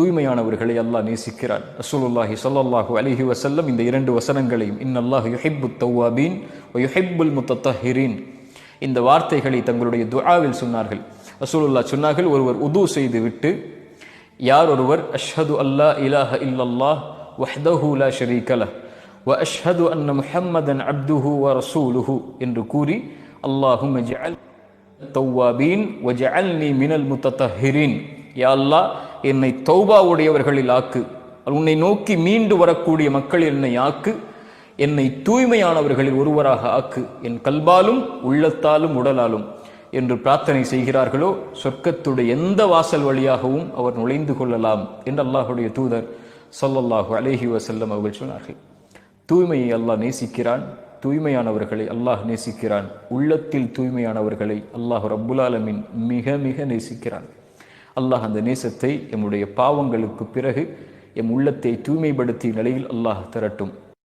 தூய்மையானவர்களை அல்லாஹ் நேசிக்கிறான். ரசூலுல்லாஹி சொல்லல்லாஹு அலிஹி வசல்லம் இந்த இரண்டு வசனங்களையும் இன்னல்லாஹு யுஹிப்பு தௌவாபீன் யுஹிப்புல் முத்தத்தஹிரீன் இந்த வார்த்தைகளை தங்களுடைய துஆவில் சொன்னார்கள். ரசூலுல்லாஹ் சொன்னார்கள் ஒருவர் உது செய்து விட்டு யார் ஒருவர் அஷ்ஹது அல்லா இலாஹ இல்லல்லாஹ் வஹ்தஹு லா ஷரீகல வ அஷ்ஹது அன்ன முஹம்மதன் அப்துஹு வ ரசூலுஹு என்று கூறி அல்லாஹும் ஜஅல் தௌவாபீன் வஜஅல்னி மினல் முத்தத்தஹிரீன் யா அல்லாஹ் என்னை தௌபாவுடையவர்களில் ஆக்கு. உன்னை நோக்கி மீண்டு வரக்கூடிய மக்கள் என்னை ஆக்கு. என்னை தூய்மையானவர்களில் ஒருவராக ஆக்கு. என் கல்பாலும் உள்ளத்தாலும் உடலாலும் என்று பிரார்த்தனை செய்கிறார்களோ சொர்க்கத்துடைய எந்த வாசல் வழியாகவும் அவர் நுழைந்து கொள்ளலாம் என்று அல்லாஹுடைய தூதர் சொல்லல்லாஹு அலேஹி வசல்லம் அவர்கள் சொன்னார்கள். தூய்மையை அல்லாஹ் நேசிக்கிறான். தூய்மையானவர்களை அல்லாஹ் நேசிக்கிறான். உள்ளத்தில் தூய்மையானவர்களை அல்லாஹ் ரப்புல் ஆலமீன் மிக மிக நேசிக்கிறான். அல்லாஹ் அந்த நேசத்தை எம்முடைய பாவங்களுக்கு பிறகு எம் உள்ளத்தை தூய்மைப்படுத்திய நிலையில் அல்லாஹ் திரட்டும்.